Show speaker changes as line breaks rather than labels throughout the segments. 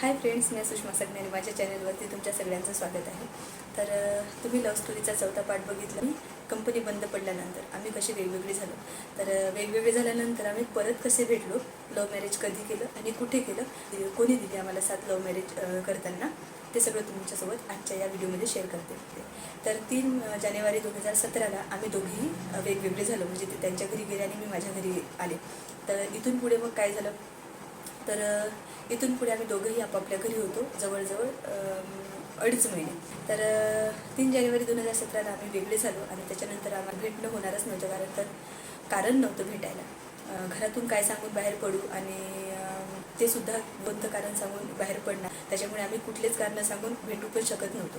Hi friends मी सुषमा सगण्याने माझ्या चॅनलवरती तुमच्या सगळ्यांचं स्वागत आहे. तर तुम्ही लव्ह स्टोरीचा चौथा पार्ट बघितला. मी कंपनी बंद पडल्यानंतर आम्ही कसे वेगवेगळे झालो. तर वेगवेगळे झाल्यानंतर आम्ही परत कसे भेटलो? लव्ह मॅरेज कधी केलं आणि कुठे केलं? कोणी दिली आम्हाला सात लव्ह मॅरेज करताना? ते सगळं तुमच्यासोबत आजच्या या व्हिडिओमध्ये शेअर करते. तर तीन जानेवारी दोन हजार सतराला आम्ही दोघेही वेगवेगळे झालो. म्हणजे ते त्यांच्या घरी गेले आणि मी माझ्या घरी आले. तर इथून पुढे मग काय झालं? तर इथून पुढे आम्ही दोघंही आपापल्या घरी होतो जवळजवळ अडीच महिने. तर तीन जानेवारी दोन हजार सतराला आम्ही वेगळे झालो आणि त्याच्यानंतर आम्हाला भेटणं होणारच नव्हतं कारण तर कारण नव्हतं भेटायला. घरातून काय सांगून बाहेर पडू आणि ते सुद्धा कोणतं कारण सांगून बाहेर पडणार त्याच्यामुळे आम्ही कुठलेच कारणं सांगून भेटू पण शकत नव्हतो.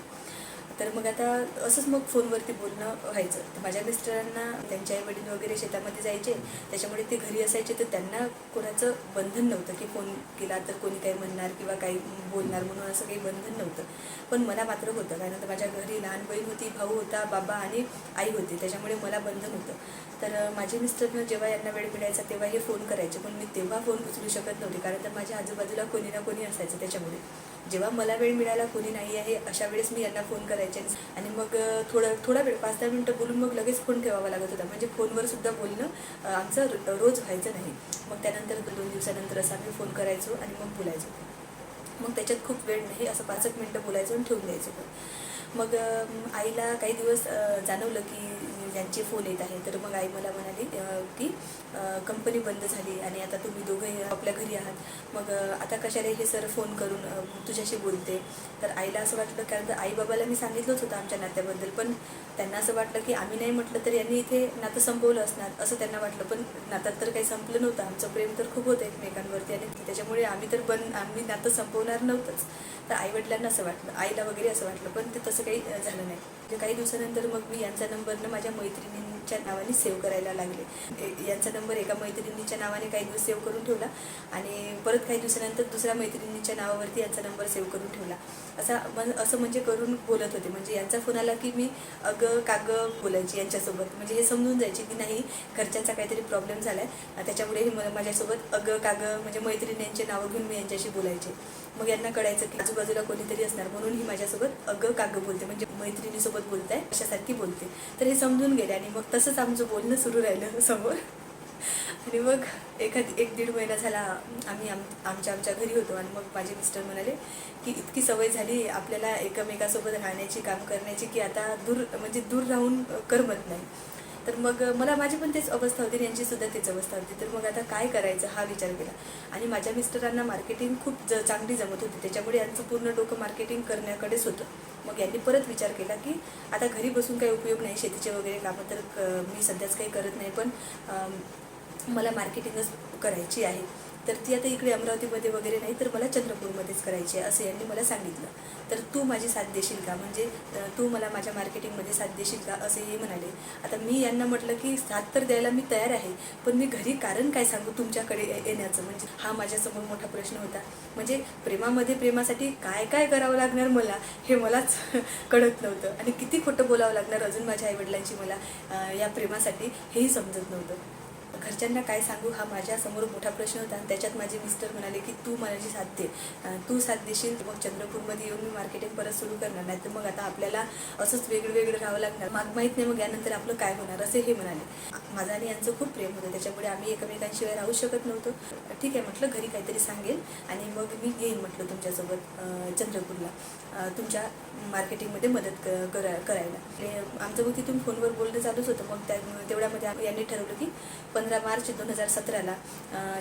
तर मग आता असंच मग फोनवरती बोलणं व्हायचं. तर माझ्या मिस्टरांना त्यांच्या आई वडील वगैरे शेतामध्ये जायचे. त्याच्यामुळे ते घरी असायचे तर त्यांना कोणाचं बंधन नव्हतं की फोन केला तर कोणी काही म्हणणार किंवा काही बोलणार म्हणून असं काही बंधन नव्हतं. पण मला मात्र होतं कारण माझ्या घरी लहान बहीण होती भाऊ होता बाबा आणि आई होती त्याच्यामुळे मला बंधन होतं. तर माझे मिस्टरनं जेव्हा यांना वेळ मिळायचा तेव्हा हे फोन करायचे पण मी तेव्हा फोन उचलू शकत नव्हते कारण तर माझ्या आजूबाजूला कोणी ना कोणी असायचं त्याच्यामुळे. जेव्हा मला वेळ मिळाला कोणी नाही आहे अशा वेळेस मी यांना फोन करायचे. आणि मग थोडं थोडा वेळ पाच दहा मिनटं बोलून मग लगेच फोन ठेवावा लागत होता. म्हणजे फोनवर सुद्धा बोलणं आमचं रोज व्हायचं नाही. मग त्यानंतर दोन दिवसानंतर असं आम्ही फोन करायचो आणि मग बोलायचो. मग त्याच्यात खूप वेळ नाही असं पाच एक मिनटं बोलायचं आणि ठेवून द्यायचं. पण मग आईला काही दिवस जाणवलं की यांचे फोन येत आहे तर मग आई मला म्हणाली की कंपनी बंद झाली आणि आता तुम्ही दोघंही आपल्या घरी आहात. मग आता कशाला हे सर फोन करून तुझ्याशी बोलते? तर आईला असं वाटलं कारण तर आई बाबाला मी सांगितलंच होतं आमच्या नात्याबद्दल पण त्यांना असं वाटलं की आम्ही नाही म्हटलं तर यांनी इथे नातं संपवलं असणार असं त्यांना वाटलं. पण नातात तर काही संपलं नव्हतं आमचं प्रेम तर खूप होतं एकमेकांवरती आणि त्याच्यामुळे आम्ही तर बंद आम्ही नातं संपवणार नव्हतंच. तर आईवडिलांना असं वाटलं आईला वगैरे असं वाटलं पण ते तसं असं काही झालं नाही. म्हणजे काही दिवसानंतर मग मी यांचा नंबरनं माझ्या मैत्रिणींच्या नावाने सेव्ह करायला लागले. ए- यांचा नंबर एका मैत्रिणीच्या नावाने काही दिवस सेव्ह करून ठेवला आणि परत काही दिवसानंतर दुसऱ्या मैत्रिणीच्या नावावरती यांचा नंबर सेव्ह करून ठेवला. असा मन असं म्हणजे करून बोलत होते. म्हणजे यांचा फोन आला की मी अगं कागं बोलायची यांच्यासोबत. म्हणजे हे समजून जायचे की नाही घरच्यांचा काहीतरी प्रॉब्लेम झाला आहे त्याच्यामुळे हे मला माझ्यासोबत अगं कागं म्हणजे मैत्रिणींचे नावं घेऊन मी यांच्याशी बोलायचे. मग यांना कळायचं की आजूबाजूला कोणीतरी असणार. म्हणून ही माझ्यासोबत अगं कागं बोलते. म्हणजे मैत्रिणीसोबत बोलताय अशासारखी बोलते. तर हे समजून गेले आणि मग तसंच आमचं बोलणं सुरू राहिलं समोर. आणि मग एखादी एक दीड महिना झाला आम्ही आम आमच्या आमच्या घरी होतो आणि मग माझे मिस्टर म्हणाले की इतकी सवय झाली आपल्याला एकमेकासोबत राहण्याची काम करण्याची की आता दूर म्हणजे दूर राहून करमत नाही. तर मग मला माझी पण तेच अवस्था होती यांची सुद्धा तेच अवस्था होती. तर मग आता काय करायचं हा विचार केला. आणि माझ्या मिस्टरांना मार्केटिंग खूप ज चांगली जमत होती. त्याच्यामुळे यांचं पूर्ण डोकं मार्केटिंग करण्याकडेच होतं. मग यांनी परत विचार केला की आता घरी बसून काही उपयोग नाही शेतीचे वगैरे कामं तर क- मी सध्याच काही करत नाही पण मला मार्केटिंगच करायची आहे. तर ती आता इकडे अमरावतीमध्ये वगैरे नाही तर मला चंद्रपूरमध्येच करायची आहे असं यांनी मला सांगितलं. तर तू माझी साथ देशील का? म्हणजे तू मला माझ्या मार्केटिंगमध्ये साथ देशील का? असे हे म्हणाले. आता मी यांना म्हटलं की साथ तर द्यायला मी तयार आहे पण मी घरी कारण काय सांगू तुमच्याकडे येण्याचं? म्हणजे हा माझ्यासमोर मोठा प्रश्न होता. म्हणजे प्रेमामध्ये प्रेमासाठी काय काय करावं लागणार मला हे मलाच कळत नव्हतं. आणि किती खोटं बोलावं लागणार अजून माझ्या आईवडिलांची मला या प्रेमासाठी हेही समजत नव्हतं. घरच्यांना काय सांगू? हा माझ्यासमोर मोठा प्रश्न होता आणि त्याच्यात माझे मिस्टर म्हणाले की तू माझी साथ दे. तू साथ देशील मग चंद्रपूरमध्ये येऊन मी मार्केटिंग परत सुरू करणार. नाही तर मग आता आपल्याला असंच वेगळं वेगळं राहावं लागणार. माग माहीत नाही मग यानंतर आपलं काय होणार? असे हे म्हणाले. माझा आणि यांचं खूप प्रेम होतं. त्याच्यामुळे आम्ही एकमेकांशिवाय राहू शकत नव्हतो. ठीक आहे म्हटलं घरी काहीतरी सांगेल आणि मग मी येईन म्हटलं तुमच्यासोबत चंद्रपूरला तुमच्या मार्केटिंगमध्ये मदत क करा करायला. आमचं मग तिथून फोनवर बोलणं चालूच होतं. मग त्या तेवढ्यामध्ये आम्ही- यांनी ठरवलं की पंधरा मार्च दोन हजार सतराला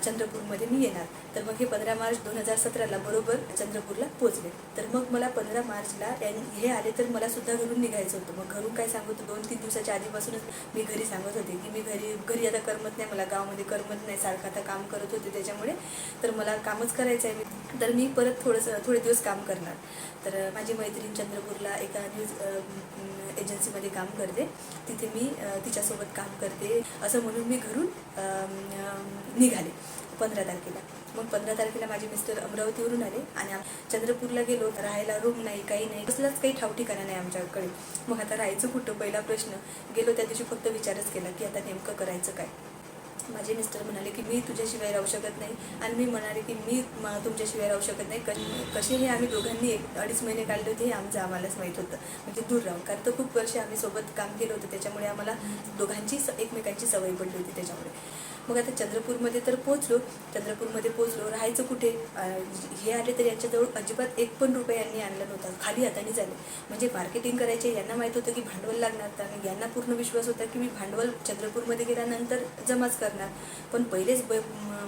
चंद्रपूरमध्ये मी येणार. तर मग हे पंधरा मार्च दोन हजार सतराला बरोबर चंद्रपूरला पोचले तर मग मला पंधरा मार्चला हे आले तर मला सुद्धा घरून निघायचं होतं. मग घरून काय सांगत होतं दोन तीन दिवसाच्या आधीपासूनच मी घरी सांगत होते की मी घरी घरी आता करमत नाही. मला गावामध्ये करमत नाही. सारखं आता काम करत होते त्याच्यामुळे. तर मला कामच करायचं आहे मी तर मी परत थोडंसं थोडे दिवस काम करणार. तर माझी मैत्रीण चंद्रपूरला एका न्यूज एजन्सीमध्ये काम करते. तिथे मी तिच्यासोबत काम करते. असं म्हणून मी घरून निघाले पंधरा तारखेला. मग पंधरा तारखेला माझे मिस्टर अमरावतीवरून आले आणि चंद्रपूरला गेलो. राहायला रूम नाही काही नाही कसलाच काही ठाव ठिकाणा नाही आमच्याकडे. मग आता राहायचं कुठं? पहिला प्रश्न. गेलो त्या दिवशी फक्त विचारच केला की आता नेमकं करायचं काय? माझे मिस्टर म्हणाले की मी तुझ्याशिवाय राहू शकत नाही. आणि मी म्हणाले की मी तुमच्याशिवाय राहू शकत नाही. कशी कसे हे आम्ही दोघांनी एक अडीच महिने काढले होते हे आमचं आम्हालाच माहीत होतं. म्हणजे दूर राहून. कारण तर खूप वर्ष आम्ही सोबत काम केलं होतं. त्याच्यामुळे आम्हाला दोघांची एकमेकांची सवय पडली होती त्याच्यामुळे. मग आता चंद्रपूरमध्ये तर पोचलो चंद्रपूरमध्ये पोचलो राहायचं कुठे? हे आले तर यांच्याजवळ अजिबात एक पण रुपये यांनी आणला नव्हता. खाली हाताने झाले. म्हणजे मार्केटिंग करायचे यांना माहीत होतं की भांडवल लागणार. तर यांना पूर्ण विश्वास होता की मी भांडवल चंद्रपूरमध्ये गेल्यानंतर जमाच करणार. पण पहिलेच ब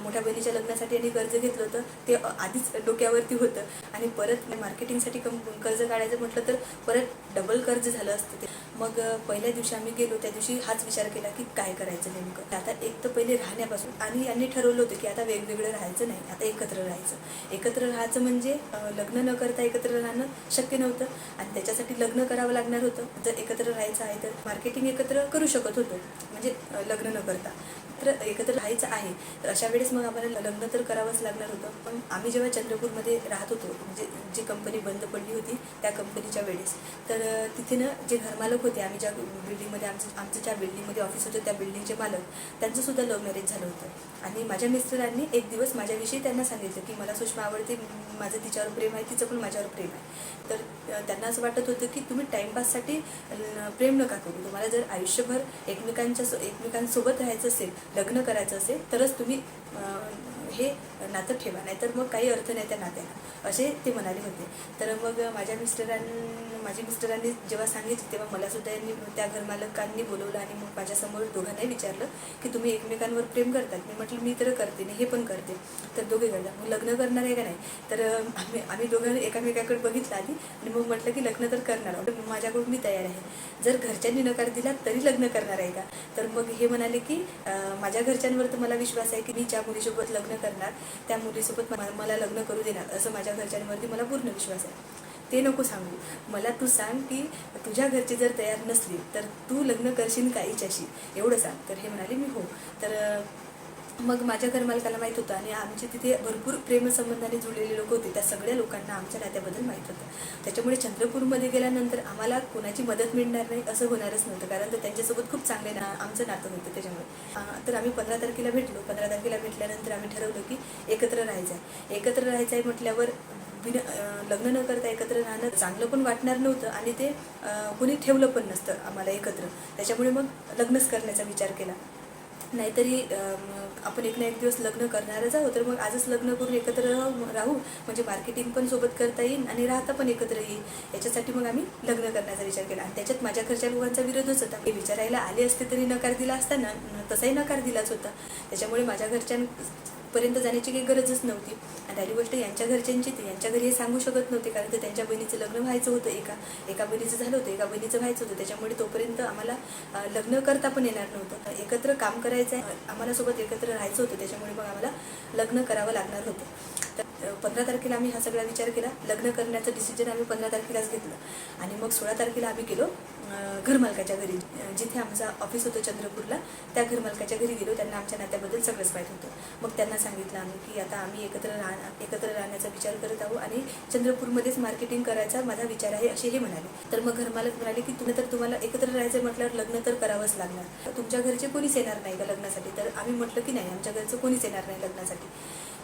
मोठ्या बहिणीच्या लग्नासाठी यांनी कर्ज घेतलं होतं. ते आधीच डोक्यावरती होतं. आणि परत मार्केटिंगसाठी कम कर्ज काढायचं म्हटलं तर परत डबल कर्ज झालं असतं ते. मग पहिल्या दिवशी आम्ही गेलो. त्या दिवशी हाच विचार केला की काय करायचं नेमकं? आता एक तर पहिले राहण्यापासून. आणि यांनी ठरवलं होतं की आता वेगवेगळं राहायचं नाही. आता एकत्र राहायचं. एकत्र राहायचं म्हणजे लग्न न करता एकत्र राहणं शक्य नव्हतं. आणि त्याच्यासाठी लग्न करावं लागणार होतं. जर एकत्र राहायचं आहे तर मार्केटिंग एकत्र करू शकत होतो. म्हणजे लग्न न करता. तर एकत्र राहायचं आहे तर अशा वेळेस मग आम्हाला लग्न तर करावंच लागणार होतं. पण आम्ही जेव्हा चंद्रपूरमध्ये राहत होतो म्हणजे जी कंपनी बंद पडली होती त्या कंपनीच्या वेळेस. तर तिथे ना जे घरमालक होते आम्ही ज्या बिल्डिंगमध्ये आमचं आमचं ज्या बिल्डिंगमध्ये ऑफिस होतं त्या बिल्डिंगचे मालक त्यांचंसुद्धा लव्ह मॅरेज झालं होतं. आणि माझ्या मिस्टरांनी एक दिवस माझ्याविषयी त्यांना सांगितलं की मला सुषमा आवडते माझं तिच्यावर प्रेम आहे तिचं पण माझ्यावर प्रेम आहे. तर त्यांना असं वाटत होतं की तुम्ही टाईमपाससाठी प्रेम नका करू. तुम्हाला जर आयुष्यभर एकमेकांच्या सो एकमेकांसोबत राहायचं असेल लग्न करायचं असेल तरच तुम्ही हे नातं ठेवा नाहीतर मग काही अर्थ नाही त्या नात्याला. असे ते म्हणाले होते. तर मग माझ्या मिस्टरां माझ्या मिस्टरांनी जेव्हा सांगितलं तेव्हा मलासुद्धा यांनी त्या घरमालकांनी बोलवलं आणि मग माझ्यासमोर दोघांनाही विचारलं की तुम्ही एकमेकांवर प्रेम करतात. मी म्हटलं मी तर करते नाही हे पण करते. तर दोघे करतात मग लग्न करणार आहे का नाही? तर आम्ही आम्ही दोघं एकामेकाकडे बघितलं आधी आणि मग म्हटलं की लग्न तर करणार आहोत. माझ्याकडून मी तयार आहे. जर घरच्यांनी नकार दिला तरी लग्न करणार आहे का? तर मग हे म्हणाले की माझ्या घरच्यांवर तर मला विश्वास आहे की मी ज्या मुलीसोबत लग्न करणार त्या मुलीसोबत मला लग्न करू देणार असं माझ्या घरच्यांवरती मला पूर्ण विश्वास आहे. ते नको सांगू. मला तू सांग की तुझ्या घरचे जर तयार नसली तर तू लग्न करशील का हिच्याशी? एवढं सांग. तर हे म्हणाले मी हो. तर मग माझ्या घरमालकाला माहीत होतं आणि आमचे तिथे भरपूर प्रेमसंबंधाने जुळलेले लोक होते. त्या सगळ्या लोकांना आमच्या नात्याबद्दल माहीत होतं. त्याच्यामुळे चंद्रपूरमध्ये गेल्यानंतर आम्हाला कोणाची मदत मिळणार नाही असं होणारच नव्हतं. कारण तर त्यांच्यासोबत खूप चांगले ना आमचं नातं होतं त्याच्यामुळे. तर आम्ही पंधरा तारखेला भेटलो. पंधरा तारखेला भेटल्यानंतर आम्ही ठरवलं की एकत्र राहायचं आहे. एकत्र राहायचं आहे म्हटल्यावर बिन लग्न न करता एकत्र राहणं चांगलं पण वाटणार नव्हतं आणि ते कोणी ठेवलं पण नसतं आम्हाला एकत्र. त्याच्यामुळे मग लग्नच करण्याचा विचार केला. नाहीतरी आपण एक ना एक दिवस लग्न करणारच आहोत. तर मग आजच लग्न करून एकत्र राहू. राहू म्हणजे मार्केटिंग पण सोबत करता येईल आणि राहता पण एकत्र येईल. याच्यासाठी मग आम्ही लग्न करण्याचा विचार केला. आणि त्याच्यात माझ्या घरच्या लोकांचा विरोधच होता. मी विचारायला आले असते तरी नकार दिला असता ना तसाही नकार दिलाच होता. त्याच्यामुळे माझ्या पर्यंत जाण्याची काही गरजच नव्हती. आणि राहिली गोष्ट यांच्या घरच्यांची ती यांच्या घरी हे सांगू शकत नव्हते कारण तर त्यांच्या बहिणीचं लग्न व्हायचं होतं एका एका बहिणीचं झालं होतं एका बहिणीचं व्हायचं होतं. त्याच्यामुळे तोपर्यंत आम्हाला लग्न करता पण येणार नव्हतं. एकत्र काम करायचं आहे आम्हाला सोबत एकत्र राहायचं होतं त्याच्यामुळे मग आम्हाला लग्न करावं लागणार होतं. पंधरा तारखेला आम्ही हा सगळा विचार केला. लग्न करण्याचं डिसिजन आम्ही पंधरा तारखेलाच घेतलं. आणि मग सोळा तारखेला आम्ही गेलो घरमालकाच्या घरी जिथे आमचा ऑफिस होतं चंद्रपूरला. त्या घरमालकाच्या घरी गेलो. त्यांना आमच्या नात्याबद्दल सगळंच माहीत होतं. मग त्यांना सांगितलं आम्ही की आता आम्ही एकत्र राह एकत्र राहण्याचा विचार करत आहोत आणि चंद्रपूरमध्येच मार्केटिंग करायचा माझा विचार आहे असे हे म्हणाले. तर मग घरमालक म्हणाले की तुम्ही तर तुम्हाला एकत्र राहायचं म्हटल्यावर लग्न तर करावंच लागणार. तुमच्या घरचे कोणीच येणार नाही का लग्नासाठी? तर आम्ही म्हटलं की नाही आमच्या घरचं कोणीच येणार नाही लग्नासाठी.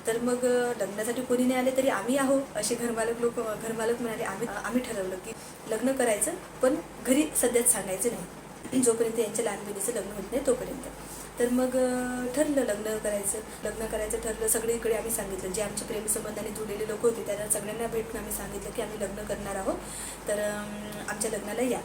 तर मग लग्नासाठी कोणी नाही आले तरी आम्ही आहो असे घरमालक लोक घरमालक म्हणाले आम्ही आम्ही ठरवलं की लग्न करायचं पण घरी सध्याच सांगायचं नाही. जोपर्यंत यांच्या लहान बहिणीचं लग्न होत नाही तोपर्यंत. तर मग ठरलं लग्न करायचं लग्न करायचं ठरलं सगळीकडे आम्ही सांगितलं. जे आमचे प्रेमसंबंधाने जुळलेले लोक होते त्यांना सगळ्यांना भेटून आम्ही सांगितलं की आम्ही लग्न करणार आहोत. तर आमच्या लग्नाला या.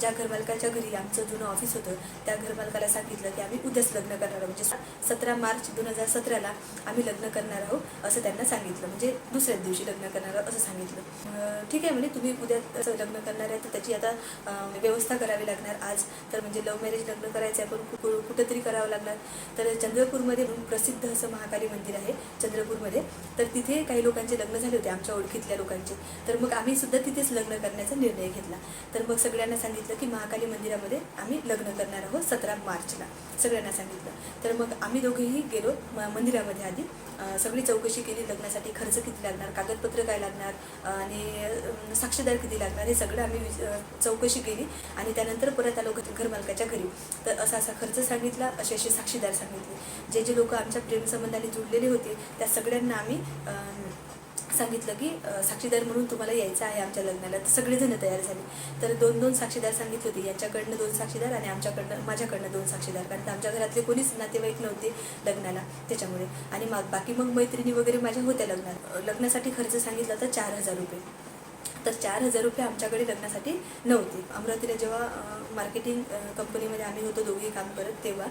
ज्या घरमालकाच्या घरी आमचं जुनं ऑफिस होतं त्या घरमालकाला सांगितलं की आम्ही उद्याच लग्न करणार आहोत. म्हणजे सतरा मार्च दोन हजार सतराला आम्ही लग्न करणार आहोत असं त्यांना सांगितलं. म्हणजे दुसऱ्याच दिवशी लग्न करणार आहोत असं सांगितलं. ठीक आहे म्हणजे तुम्ही उद्या लग्न करणार आहे तर त्याची आता म्हणजे व्यवस्था करावी लागणार आज. तर म्हणजे लव्ह मॅरेज लग्न करायचं आहे पण कु- कुठंतरी करावं लागणार. तर चंद्रपूरमध्ये प्रसिद्ध असं महाकाली मंदिर आहे चंद्रपूरमध्ये. तर तिथे काही लोकांचे लग्न झाले होते आमच्या ओळखीतल्या लोकांचे. तर मग आम्ही सुद्धा तिथेच लग्न करण्याचा निर्णय घेतला. तर मग सगळ्यांना सांगितलं सांगितलं की महाकाली मंदिरामध्ये आम्ही लग्न करणार आहोत सतरा मार्चला. सगळ्यांना सांगितलं. तर मग आम्ही दोघेही गेलो म- मंदिरामध्ये आधी. सगळी चौकशी केली लग्नासाठी खर्च किती लागणार कागदपत्र काय लागणार आणि साक्षीदार किती लागणार हे सगळं आम्ही चौकशी केली. आणि त्यानंतर परत आलो घरमालकाच्या घरी. तर असा असा खर्च सांगितला असे असे साक्षीदार सांगितले. जे जे लोक आमच्या प्रेमसंबंधाने जुळलेले होते त्या सगळ्यांना आम्ही सांगितलं की साक्षीदार म्हणून तुम्हाला यायचं आहे आमच्या लग्नाला. तर सगळेजण तयार झाले. तर दोन दोन साक्षीदार सांगितले होते यांच्याकडनं दोन साक्षीदार आणि आमच्याकडनं माझ्याकडनं दोन साक्षीदार. कारण आमच्या घरातले कोणीच नातेवाईक नव्हते लग्नाला त्याच्यामुळे. आणि मग बाकी मग मैत्रिणी वगैरे माझ्या होत्या लग्नात. लग्नासाठी खर्च सांगितला तर चार हजार रुपये. तर चार हजार रुपये आमच्याकडे लग्नासाठी नव्हते. अमरावतीला जेव्हा मार्केटिंग कंपनीमध्ये आम्ही होतो दोघे काम करत तेव्हा.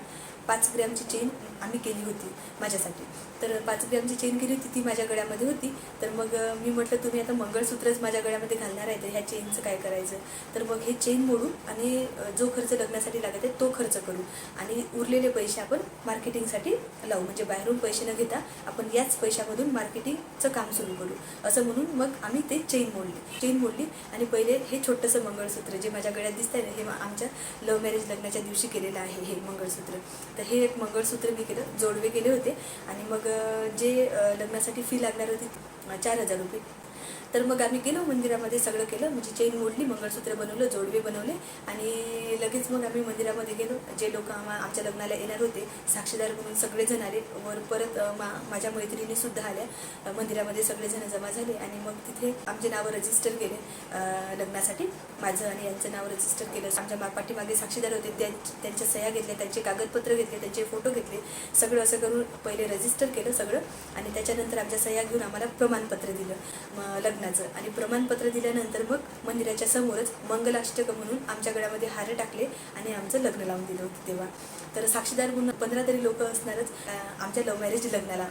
पाच ग्रॅमची चेन आम्ही केली होती माझ्यासाठी. तर पाच ग्रॅमची चेन केली होती ती माझ्या गळ्यामध्ये होती. तर मग मी म्हटलं तुम्ही आता मंगळसूत्रच माझ्या गळ्यामध्ये घालणार आहे तर ह्या चेनचं काय करायचं? तर मग हे चेन मोडू आणि जो खर्च लग्नासाठी लागत आहे तो खर्च करू आणि उरलेले पैसे आपण मार्केटिंगसाठी लावू. म्हणजे बाहेरून पैसे न घेता आपण याच पैशामधून मार्केटिंगचं काम सुरू करू. असं म्हणून मग आम्ही ते चेन मोडली. चेन मोडली आणि पहिले हे छोटंसं मंगळसूत्र जे माझ्या गळ्यात दिसतंय ना हे आमच्या लव्ह मॅरेज लग्नाच्या दिवशी केलेलं आहे हे मंगळसूत्र. तर हे एक मंगळसूत्र मी केलं जोडवे केले होते. आणि मग जे लग्नासाठी फी लागणार होती चार हजार रुपये. तर मग आम्ही गेलो मंदिरामध्ये सगळं केलं. म्हणजे चेन मोडली मंगळसूत्र बनवलं जोडवे बनवले आणि लगेच मग आम्ही मंदिरामध्ये गेलो. जे लोक आम्हा आमच्या लग्नाला येणार होते साक्षीदार म्हणून सगळेजण आले. वर परत मा माझ्या मैत्रिणीसुद्धा आल्या. मंदिरामध्ये सगळेजण जमा झाले आणि मग तिथे आमचे नावं रजिस्टर केले लग्नासाठी. माझं आणि यांचं नाव रजिस्टर केलं. आमच्या मा- पाठीमागे साक्षीदार होते. त्या त्यांच्या सह्या घेतल्या त्यांचे कागदपत्र घेतले त्यांचे फोटो घेतले. सगळं असं करून पहिले रजिस्टर केलं सगळं आणि त्याच्यानंतर आमच्या सह्या घेऊन आम्हाला प्रमाणपत्र दिलं. मग लग्नाचं. आणि प्रमाणपत्र दिल्यानंतर मग मंदिराच्या समोरच मंगलाष्टक म्हणून आमच्या गळ्यामध्ये हार टाकले आणि आमचं लग्न लावून दिलं होतं तेव्हा. तर साक्षीदार म्हणून पंधरा तरी लोक असणारच आमच्या लव्ह मॅरेज लग्नाला.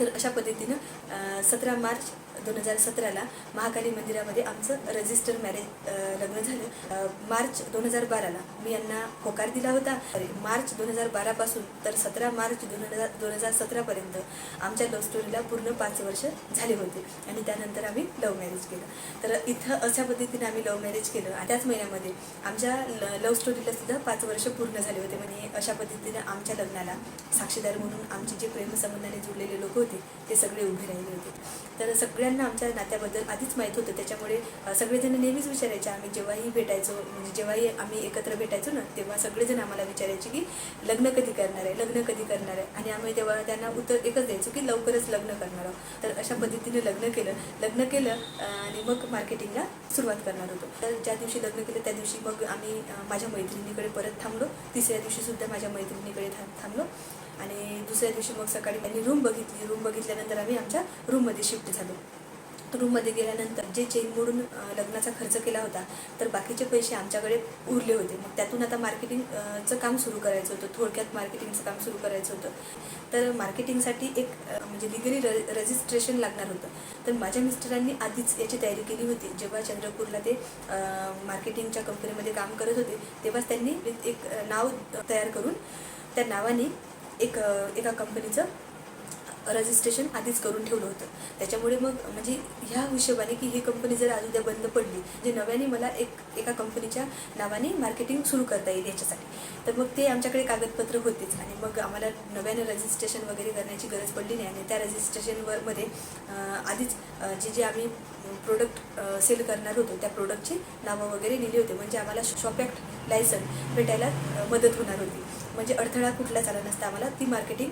तर अशा पद्धतीनं सतरा मार्च दोन हजार सतराला महाकाली मंदिरामध्ये आमचं रजिस्टर मॅरेज लग्न झालं. मार्च दोन हजार बाराला मी यांना होकार दिला होता. अरे, मार्च दोन हजार बारापासून तर सतरा मार्च दोन हजार दोन हजार सतरापर्यंत आमच्या लव्ह स्टोरीला पूर्ण पाच वर्ष झाले होते. आणि त्यानंतर आम्ही लव्ह मॅरेज केलं. तर इथं अशा पद्धतीने आम्ही लव्ह मॅरेज केलं. आणि त्याच महिन्यामध्ये आमच्या लव्ह स्टोरीला सुद्धा पाच वर्ष पूर्ण झाले होते. म्हणजे अशा पद्धतीने आमच्या लग्नाला साक्षीदार म्हणून आमचे जे प्रेमसंबंधाने जुडलेले लोक होते ते सगळे उभे राहिले होते. तर सगळ्यांना आमच्या नात्याबद्दल आधीच माहीत होतं. त्याच्यामुळे सगळेजण नेहमीच विचारायचे आम्ही जेव्हाही भेटायचो म्हणजे जेव्हाही आम्ही एकत्र भेटायचो ना तेव्हा सगळेजण आम्हाला विचारायचे की लग्न कधी करणार आहे? लग्न कधी करणार आहे? आणि आम्ही तेव्हा त्यांना उत्तर एकच द्यायचो की लवकरच लग्न करणार आहोत. तर अशा पद्धतीने लग्न केलं. लग्न केलं आणि मग मार्केटिंगला सुरुवात करणार होतो. तर ज्या दिवशी लग्न केलं त्या दिवशी मग आम्ही माझ्या मैत्रिणीकडे परत थांबलो. तिसऱ्या दिवशी सुद्धा माझ्या मैत्रिणीकडे थांब थांबलो. आणि दुसऱ्या दिवशी मग सकाळी त्यांनी रूम बघितली. रूम बघितल्यानंतर आम्ही आमच्या रूममध्ये शिफ्ट झालो. रूममध्ये गेल्यानंतर जे चेन मोडून लग्नाचा खर्च केला होता तर बाकीचे पैसे आमच्याकडे उरले होते. मग त्यातून आता मार्केटिंगचं काम सुरू करायचं होतं. थोडक्यात मार्केटिंगचं काम सुरू करायचं होतं. तर मार्केटिंगसाठी एक म्हणजे लिगली र रजिस्ट्रेशन लागणार होतं. तर माझ्या मिस्टरांनी आधीच याची तयारी केली होती. जेव्हा चंद्रपूरला ते मार्केटिंगच्या कंपनीमध्ये काम करत होते तेव्हाच त्यांनी एक नाव तयार करून त्या नावाने एक एका कंपनीचं रजिस्ट्रेशन आधीच करून ठेवलं होतं. त्याच्यामुळे मग म्हणजे ह्या हिशोबाने की ही कंपनी जर आज उद्या बंद पडली जे नव्याने मला एक एका कंपनीच्या नावाने मार्केटिंग सुरू करता येईल याच्यासाठी. तर मग ते आमच्याकडे कागदपत्र होतेच आणि मग आम्हाला नव्यानं रजिस्ट्रेशन वगैरे करण्याची गरज पडली नाही आणि त्या रजिस्ट्रेशनवर मध्ये आधीच जे जे आम्ही प्रोडक्ट सेल करणार होतो त्या प्रोडक्टची नावं वगैरे लिहिली होते. म्हणजे आम्हाला शॉप ॲक्ट लायसन भेटायला मदत होणार होती. म्हणजे अडथळा कुठलाच आला नसता आम्हाला ती मार्केटिंग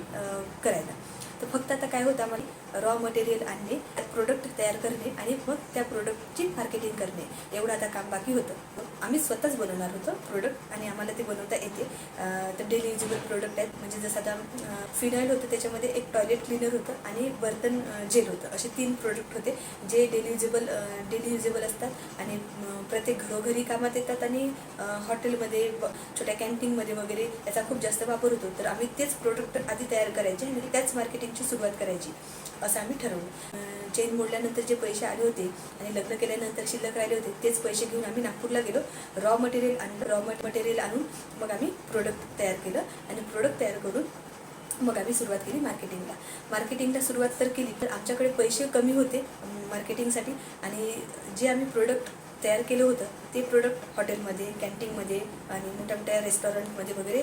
करायला. तर फक्त आता काय होतं आम्हाला रॉ मटेरियल आणणे प्रोडक्ट तयार करणे आणि मग त्या प्रोडक्टची मार्केटिंग करणे. एवढं आता काम बाकी होतं. आम्ही स्वतःच बनवणार होतो प्रोडक्ट आणि आम्हाला ते बनवता येते. तर डेली युजेबल प्रोडक्ट आहेत. म्हणजे जसं आता फिनाईल होतं त्याच्यामध्ये एक टॉयलेट क्लिनर होतं आणि बर्तन जेल होतं. असे तीन प्रोडक्ट होते जे डेली युजेबल डेली युजेबल असतात आणि प्रत्येक घरोघरी कामात येतात आणि हॉटेलमध्ये छोट्या कॅन्टीनमध्ये वगैरे याचा खूप जास्त वापर होतो. तर आम्ही तेच प्रोडक्ट आधी तयार करायचे आणि त्याच मार्केटिंगची सुरुवात करायची असं आम्ही ठरवलं. चेन मोडल्यानंतर जे पैसे आले होते आणि लग्न केल्यानंतर शिल्लक राहिले होते तेच पैसे घेऊन आम्ही नागपूरला गेलो. रॉ मटेरियल आणलं रॉ मटेरियल आणून मग आम्ही प्रोडक्ट तयार केलं. आणि प्रोडक्ट तयार करून मग आम्ही सुरुवात केली मार्केटिंगला मार्केटिंगला सुरुवात तर केली तर आमच्याकडे पैसे कमी होते मार्केटिंगसाठी आणि जे आम्ही प्रोडक्ट तयार केलं होतं ते प्रोडक्ट हॉटेलमध्ये कॅन्टीनमध्ये आणि मोठ्या मोठ्या रेस्टॉरंटमध्ये वगैरे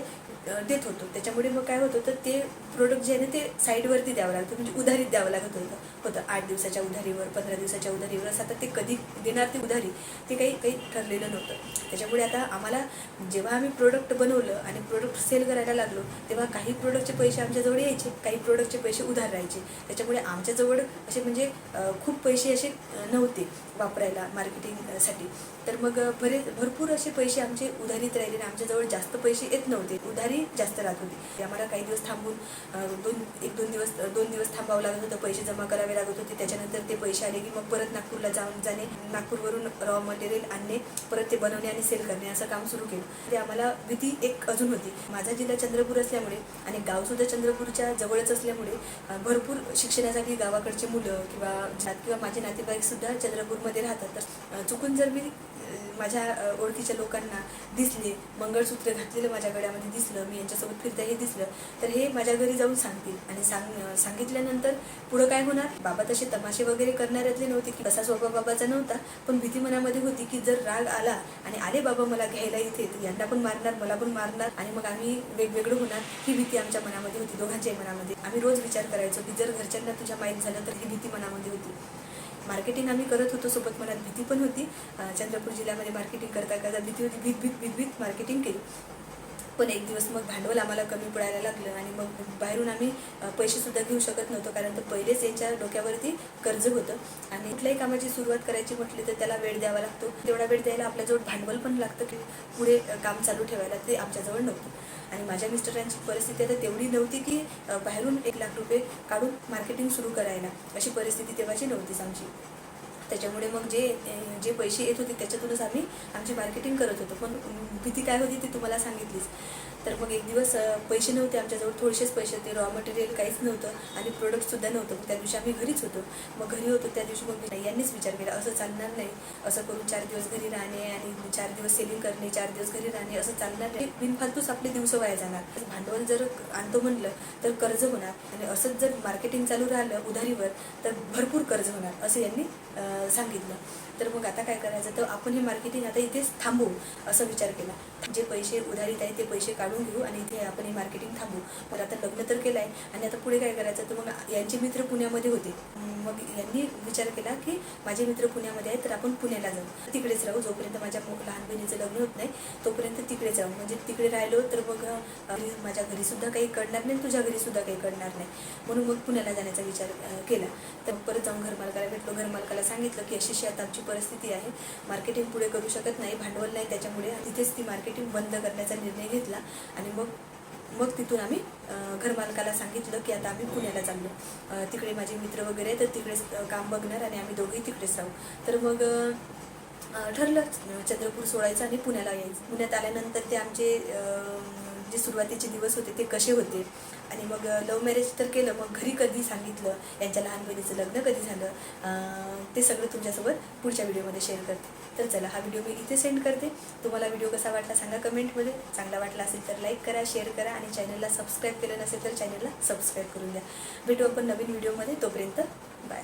देत होतो. त्याच्यामुळे मग काय होत होतं ते प्रोडक्ट जे आहे ना ते साईडवरती द्यावं लागतं म्हणजे उधारीत द्यावं लागत होतं. होतं आठ दिवसाच्या उधारीवर पंधरा दिवसाच्या उधारीवर असं आता ते कधी देणार ते उधारी ते काही काही ठरलेलं नव्हतं. त्याच्यामुळे आता आम्हाला जेव्हा आम्ही प्रोडक्ट बनवलं आणि प्रोडक्ट सेल करायला लागलो तेव्हा काही प्रोडक्टचे पैसे आमच्याजवळ यायचे काही प्रोडक्टचे पैसे उधार राहायचे. त्याच्यामुळे आमच्याजवळ असे म्हणजे खूप पैसे असे नव्हते वापरायला मार्केटिंगसाठी तर मग बरेच भरपूर असे पैसे आमचे उधारीत राहिले आणि आमच्याजवळ जास्त पैसे येत नव्हते. उधारी जास्त राहत होती. आम्हाला काही दिवस थांबून दोन एक दोन दिवस दोन दिवस थांबावं लागत होतं. पैसे जमा करावे लागत होते. त्याच्यानंतर ते पैसे आले की मग परत नागपूरला जाऊन जाणे नागपूरवरून रॉ मटेरियल आणणे परत ते बनवणे आणि सेल करणे असं काम सुरू केलं. ते आम्हाला भीती एक अजून होती. माझा जिल्हा चंद्रपूर असल्यामुळे आणि गावसुद्धा चंद्रपूरच्या जवळच असल्यामुळे भरपूर शिक्षणासाठी गावाकडचे मुलं किंवा किंवा माझे नातेवाईकसुद्धा चंद्रपूरमध्ये राहतात. तर चुकून जर मी माझ्या ओळखीच्या लोकांना दिसले मंगळसूत्र घातलेलं माझ्या गळ्यामध्ये दिसलं मी यांच्यासोबत फिरता हे दिसलं तर हे माझ्या घरी जाऊन सांगतील. आणि सांग सांगितल्यानंतर पुढं काय होणार? बाबा तसे तमाशे वगैरे करणाऱ्यातले नव्हते की कसा स्वभाव बाबाचा नव्हता पण भीती मनामध्ये होती की जर राग आला आणि आले बाबा मला घ्यायला इथे तर यांना पण मारणार मला पण मारणार आणि मग आम्ही वेगवेगळं होणार ही भीती आमच्या मनामध्ये होती दोघांच्याही मनामध्ये. आम्ही रोज विचार करायचो की जर घरच्यांना तुझ्या माहीत झालं तर ही भीती मनामध्ये होती. मार्केटिंग आम्ही करत होतो सोबत मनात भीती पण होती. चंद्रपूर जिल्ह्यामध्ये मार्केटिंग करता करता भीती होती भीत भीत भीत भीत मार्केटिंग केली. पण एक दिवस मग भांडवल आम्हाला कमी पडायला लागलं आणि मग बाहेरून आम्ही पैसेसुद्धा घेऊ शकत नव्हतो कारण तर पहिलेच यांच्या डोक्यावरती कर्ज होतं. आणि कुठल्याही कामाची सुरुवात करायची म्हटली तर त्याला वेळ द्यावा लागतो. तेवढा वेळ द्यायला आपल्याजवळ भांडवल पण लागतं की पुढे काम चालू ठेवायला ते आमच्याजवळ नव्हतं. आणि माझ्या मिस्टरांची परिस्थिती आता तेवढी नव्हती की बाहेरून एक लाख रुपये काढून मार्केटिंग सुरू करायला. अशी परिस्थिती तेव्हाची नव्हतीच आमची. त्याच्यामुळे मग जे जे पैसे येत होते त्याच्यातूनच आम्ही आमची मार्केटिंग करत होतो. पण भीती काय होती ती तुम्हाला सांगितलीच. तर मग एक दिवस पैसे नव्हते आमच्याजवळ थोडेसेच पैसे होते रॉ मटेरियल काहीच नव्हतं आणि प्रोडक्टसुद्धा नव्हतं. मग त्या दिवशी आम्ही घरीच होतो. मग घरी होतो त्या दिवशी मग मी यांनीच विचार केला असं चालणार नाही. असं करून चार दिवस घरी राहणे आणि चार दिवस सेलिंग करणे चार दिवस घरी राहणे असं चालणार नाही. बिनफालतूच आपले दिवस वाया जाणार. भांडवल जर आणतो म्हणलं तर कर्ज होणार. आणि असंच जर मार्केटिंग चालू राहिलं उधारीवर तर भरपूर कर्ज होणार असं यांनी सांगितलं. तर मग आता काय करायचं? तर आपण हे मार्केटिंग आता इथेच थांबू असं विचार केला. जे पैसे उधारीत आहे ते पैसे काढून घेऊ आणि इथे आपण हे मार्केटिंग थांबू. मग आता लग्न तर केलं आहे आणि आता पुढे काय करायचं? तर मग यांचे मित्र पुण्यामध्ये होते. मग यांनी विचार केला की माझे मित्र पुण्यामध्ये आहेत तर आपण पुण्याला जाऊ. तिकडेच राहू. जोपर्यंत माझ्या लहान बहिणीचं लग्न होत नाही तोपर्यंत तिकडे जाऊ म्हणजे तिकडे राहिलो तर मग माझ्या घरीसुद्धा काही कळणार नाही तुझ्या घरीसुद्धा काही कळणार नाही. म्हणून मग पुण्याला जाण्याचा विचार केला. तर परत जाऊन घरमालकाला भेटलो. घरमालकाला सांगितलं की अशी अशी आमची परिस्थिती आहे. मार्केटिंग पुढे करू शकत नाही भांडवल नाही त्याच्यामुळे तिथेच ती मार्केटिंग बंद करण्याचा निर्णय घेतला आणि मग मग तिथून आम्ही घरमालकाला सांगितलं की आता आम्ही पुण्याला चाललो. तिकडे माझे मित्र वगैरे आहेत, तर तिकडेच काम बघणार आणि आम्ही दोघेही तिकडेच राहू तर मग ठरलं चंद्रपूर सोडायचं आणि पुण्याला यायचं. पुण्यात आल्यानंतर ते आमचे जे सुरुवातीचे दिवस होते ते कसे होते? आणि मग लव्ह मॅरेज तर केलं मग घरी कधी सांगितलं? यांच्या लहान बहिणीचं लग्न कधी झालं? ते सगळं तुमच्यासोबत पुढच्या व्हिडिओमध्ये शेअर करते. तर चला हा व्हिडिओ मी इथे सेंड करते. तुम्हाला व्हिडिओ कसा वाटला सांगा कमेंटमध्ये. चांगला वाटला असेल तर लाईक करा शेअर करा आणि चॅनलला सबस्क्राईब केलं नसेल तर चॅनलला सबस्क्राईब करून द्या. भेटू आपण नवीन व्हिडिओमध्ये. तोपर्यंत बाय